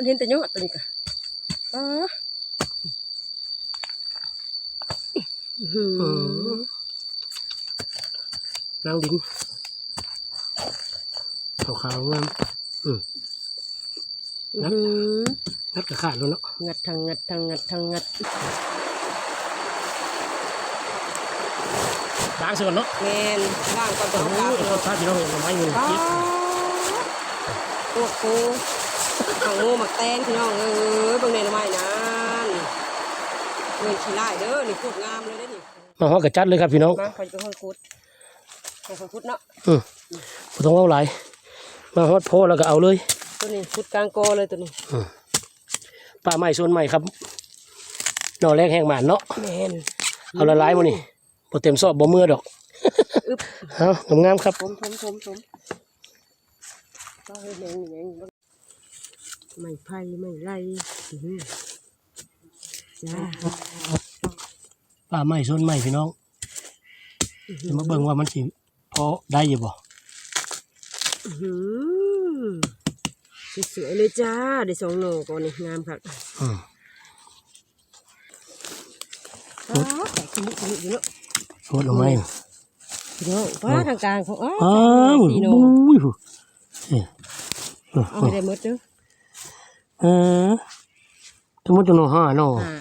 มันเห็นแต่ยอดตัวนี้กะอ๋ออื้อหือนั่งดินขาวๆงามอื้อหืองัดกระขาดแล้วเนาะงัดทางงัดทางงัดทางงัดล้างเสือเนาะแมนล่างก่อนตัวโอ้กลางยรสชาติพี่น้องเห็นไม้เงินอ๋อคิดพวก กูขังงูหมักแตงพี่น้องเอ้ยเบางในละไม้นานเงินขี้ไล่เด้อนี่พูดงามเลยเด้อนี่มาฮอกระจัดเลยครับพี่น้องมาคอยจะค่อยคุดค่อยคุดเนาะอืมบ่ต้องเอาหลายมาฮอดโพแล้วก็เอาเลย ตัวนี้คุดกลางโกเลยตัวนี้ป่าใหม่ส่วนใหม่ครับหน่อแรกแห้งหมานเนาะแมนเอาละลายมานี่บ่เต็มซอบบ่เมื่อดอกอึบเอางามๆครับถมถมถมถมก็ให้แมงแมง ไม่ไผ่ไม่ไรอื้อหือจ้าป่าใหม่ส่วนใหม่พี่น้องจะมาเบิ่งว่ามันสิพอได้อยู่บ่อื้อหือสวยๆเลยจ้า ได้สองโหนก่อนนี่งามครับอืมอ๋อแต่ขี้มุกขี้มุกอยู่เนาะโคตรเอาไหมพี่น้องว้าทางกลางเขาอ๋ออ้าวสี่โหนอุ้ยเอ้ยเอาให้ได้หมดเด้อเออทั้งหมดจะหน่อห้าหน่ออ่า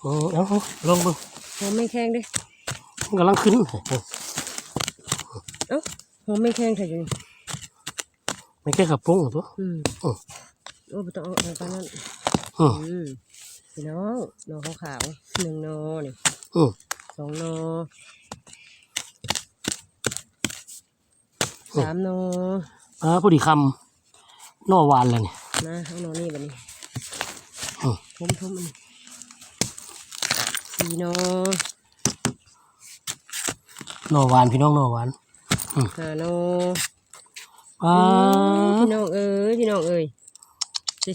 เอาเอาเอาลองเบิ่งหอมไม่แข็งเด้มันกำลังขึ้นเอ้าหอมไม่แข็งใช่ยังไม่แค่ขับปุ้งตัว อืมโอ้ โอ้ไม่ต้องเอาเอาไปนั่นอืมอืมพี่น้องหนอขาวๆหนึ่งหนอนี่อืมสองหนอสามหนออ่าพอดีคำหน่อหวานแล้วนี่ นะเอาหนอนี่แบบนี้อืมทุ่มทุ่มๆอันนี้สี่หนอหน่อหวานพี่น้องหน่อหวานห้าหนออ่าพี่น้องเอ้ยพี่น้องเอ้ย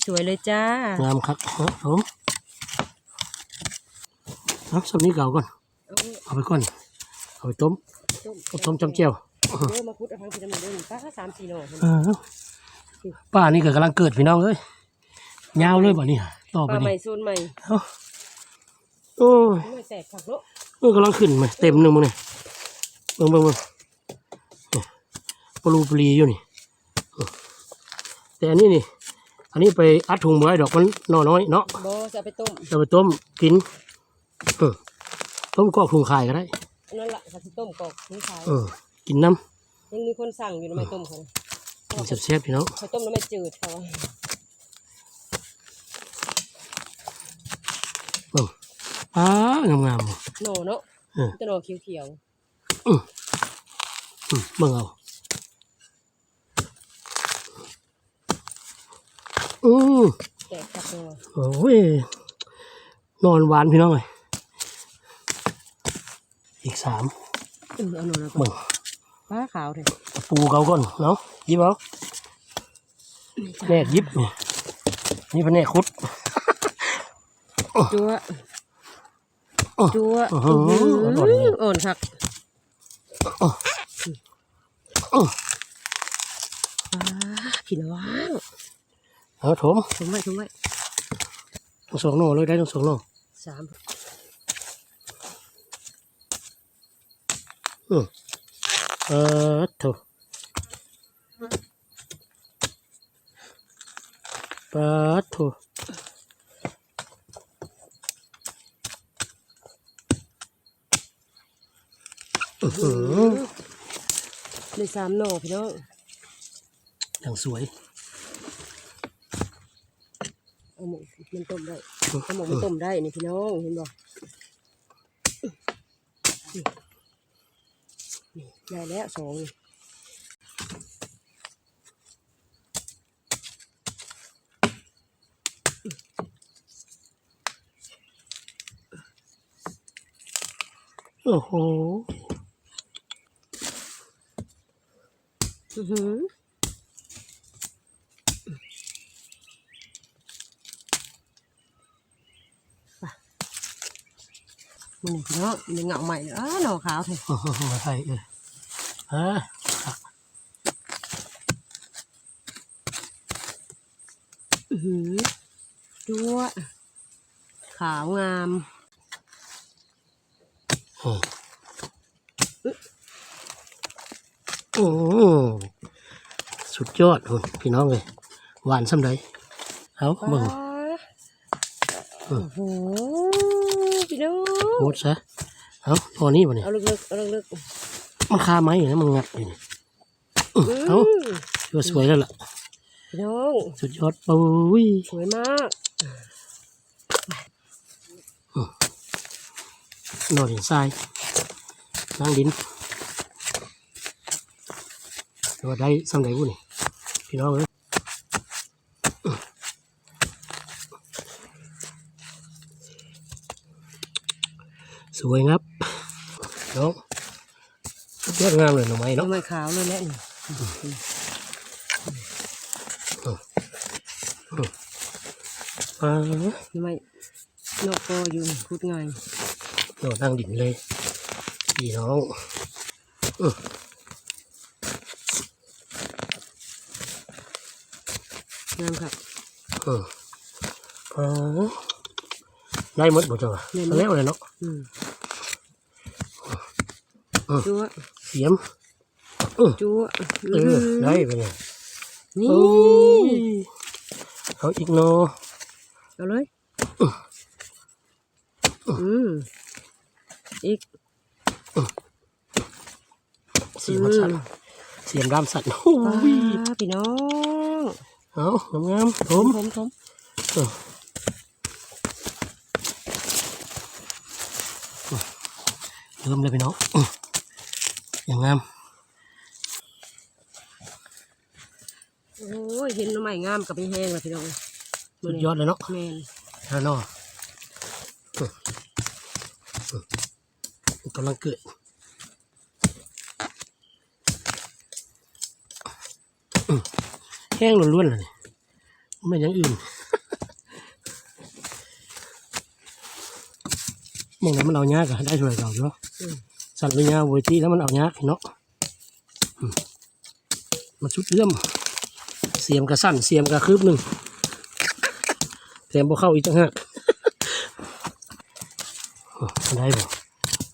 สวยๆเลยจ้างามครับครับผมเอาสับนี้เก่าก่อนเอาเอาไปก่อน เอาไปต้ม ต้มเอาต้มจำเจียวเด้อมาคุดเอาทางพี่น้ำเด้อนี่ป้าสามสี่หน อเออป้านี่ก็กำลังเกิดพี่น้องเอ้ยยาวเลยบ่นี่ต่อไปปลาใหม่นี่โซนใหม่เอาโอ้ยไม่แตกผักเนาะเออกำลังขึ้นมาเต็มหนึ่งมึงนี่เบิ่งเบิ่งเบิ่งเนี่ยปลูปลีอยู่นี่เออแต่อันนี้นี่ อันนี้ไปอัดถุงไว้ดอกมันนอน้อยเนาะ บอจะเอาไปต้มจะไปต้มกินเออต้มกรอกถุงขายก็ได้ อันนั้นละค่ะที่ต้มกอกนี่ขายเออ กินน้ยังมีคนสั่งอยู่ทำไมต้มเขาำ กินแซ่บๆพี่น้องเขาต้มแล้วไม่จืดเขาเบิ่งอ้างามๆหนอเนาะจะหนอเขียวอืมเบิ่งเอาอืมแตกผักหน่อโอ้ยนอนหวานพี่น้องเลยอีกสามเบิ่งป้าขาวเถอะ ปูเขาก่อนเนาะหยิบเอาแน่หยิบนี่นี่เป็นแน่คุดจัวอ๋อจัวอื้อหืออื้อหือ่อนๆเลยออ่อนคักอ๋ออ๋อป้าพี่น้องเอาถมถุงไว้ถุงไว้ทั้งสองหน่อเลยได้ทั้งสองหน่อสามอืมเออโถ ปาดโถอื้อหือในสามหน่อพี่น้องอย่างสวยเอาหมูมันต้มได้เอาหมูมันต้มได้นี่พี่น้องเห็นบ่นี่นี่ได้แล้วสองนี่ โอ้โหอือหือมันนี่พี่น้องมันเหงาใหม่เลยอ้าหน่อขาวเถอะอื้อหือมาไทยเออฮะอื้อหือจัวขาวงามอืม โอ้สุดยอดคุณพี่น้องเลยหวานซ้ำใดเอาเบิ่งอืโอ้มโหพี่น้องโคตรซะเอาพอนี้บ่เนี่ยเอาลึกๆเอาลึกมันคาไม้อยู่นะมันงัดอยู่นี่ๆอืเอามถือว่าสวยแล้วล่ะพี่น้องสุดยอดปุ้ยสวยมาก นอนหินทรายนั่งดินแต่ว่าได้ซ้ำใดบุนี่พี่น้องเอ้ยสวยครับน้องสุดยอดงามเลยหน่อไม้น้อเนาะงไม้ขาวเลยแหละนี่อ่าน้องไม้นอกก็อยู่พูดง่าย โดดนั่งดินเลยพี่น้องอื้องามครับอืมอ่าได้หมดหมดจังวะได้หมดแล้วเลยเนาะอืมอืมจัวเสียมจัวเออได้ไปเนี่ยนี่โอ้ยเอาอีกเนาะเอาเลยอืม อีกเสียมมันสั่นเสียมดำสั่นโอ้ว้ายพี่น้องเอางามๆผมผมผมเริ่มเลยพี่น้องอื้ออย่างงามโอ้ยเห็นหน้ำใหม่งามกับไม่แห้งเลยพี่น้องสุดยอดเลยเนาะแมนแล้วเนาะอื้ออื้อมัน กำลังเกิดอื้อแห้งล้วนๆเลยนี่ไม่อยังอื่นมองไหนมันเอายากอะได้ช่วยเราอยู่เนาะอืมสั่นไปยาวเวทีแล้วมันเอายากเนาะอืมมันชุดเลื่อมเสียมกระสั่นเสียมกระคืบหนึ่งแถมพอเข้าอีกจังฮะโอ้ได้บ่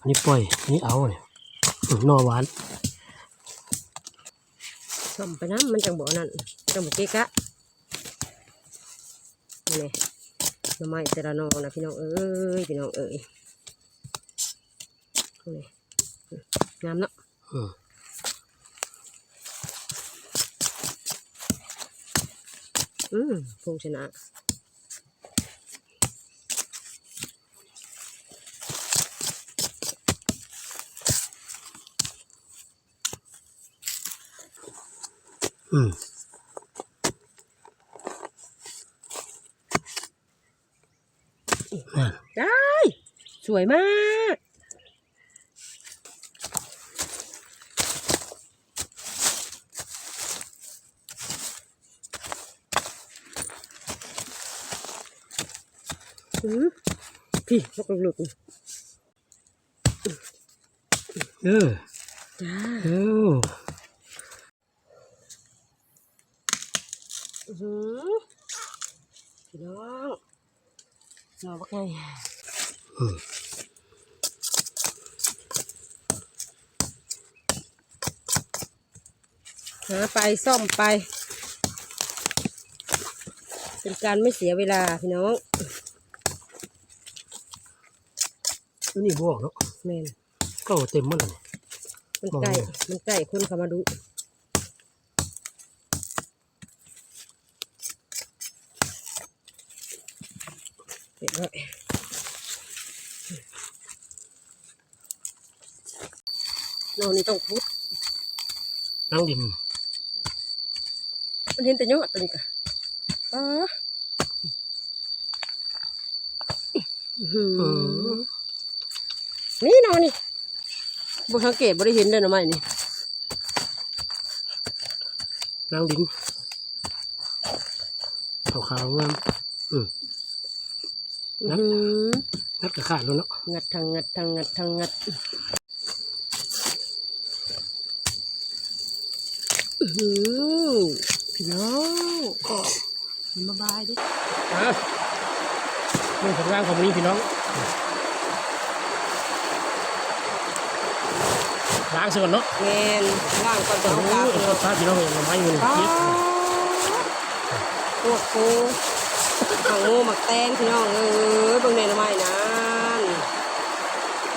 อันนี้ปล่อยอันนี้เอาเนี่ยอืมหนอหวานส่อมไปน้ำมันจังบ่นั่นจังบ่เกะกะนี่หน้ำใหม่แต่ละหนอนะพี่น้องเอ้ยพี่น้องเอ้ยนี่งามเนาะอืมอืมพงชนะ อืมนั่นได้ สวยมาก อืมพี่ลกลึกเออๆจ้าเออ อือ หือพี่น้องรอบักไงอืมหาไปซ่อมไป เป็นการไม่เสียเวลาพี่น้องอันนี้บอกเนาะแมนก็เต็มหมดเลยมันมองใกล้ไม่เห็นมันใกล้คนเข้ามาดู เรียบร้อยโน่นนี่ต้องพุดนั่งดินมันเห็นแต่ยอดตัวนี้กะอื้อนี่นอนนี่บสังเกตบ่ได้เห็นเลยหน่อไม้นี่นั่งดินขาวๆงามอืมอื้ งัอดหืองัดกระขาดแล้วเนาะงัดทางงัดทางงัดทางงัดอื้อหือพี่น้องมันมาบายดิอะนี่ผลงานของวันนี้พี่น้องล้างเสียก่อนเนาะแมนล่างก่อนจะโอ้เอาโหกลับเอาข้าวพี่น้องเองมาไม่อยู่นี่ป้าเย็บพวก กูขังงูหมักแตงพี่น้องเอ้ยเบิ่งในหน่อไม้นั้น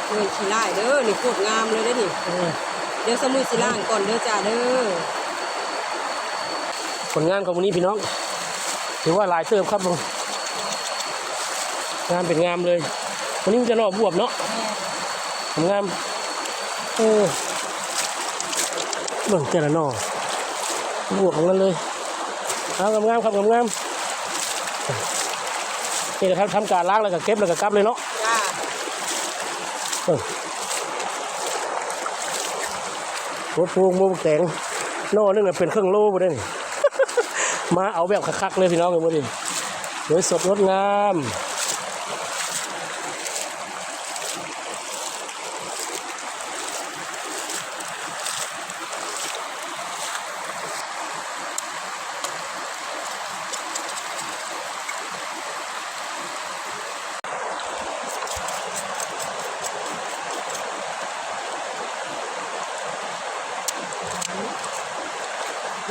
เงินขี้ไล่เด้อนี่โคตรงามเลยเด้อนี่เออเดี๋ยวสมุยสิล่างก่อนเด้อจ้าเด้อผลงานของวันนี้พี่น้อง ถือว่าหลายเติมครับผมงานเป็นงามเลยวันนี้มันจะรอบบวบเนาะผลงานเออเบิ่งแต่ละหนอบวบของมันเลยเอางามๆครับงามๆ นี่นะครับทำการล้างแล้วก็เก็บแล้วก็กลับเลยเนาะจ้าเออรถพวงโมกแตงนอนึงน่ะเป็นเครื่องโล่ไปได้นี่ มาเอาแบบคักๆเลยพี่น้องเลยมื่อนี้สวยสดงดงาม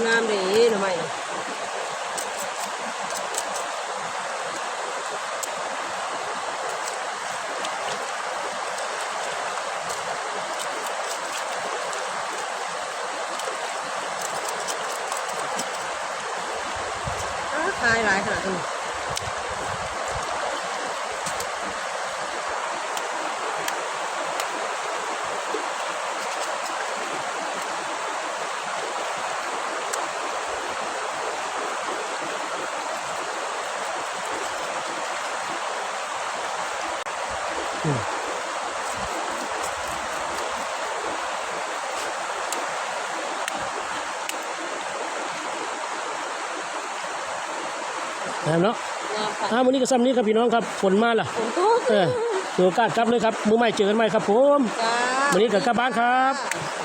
งามเด้หน่อไม้น่ะอ้าขายหลายขนาดนี้ นะครับเนาะงามค่ะอ่าวันนี้ก็ซ้ำนี้ครับพี่น้องครับฝนมาล่ะฝนตกเออถือโอกาสกลับเลยครับมือใหม่เจอกันใหม่ครับผมจ้าวันนี้ก็กลับบ้านครับฝนตกแล้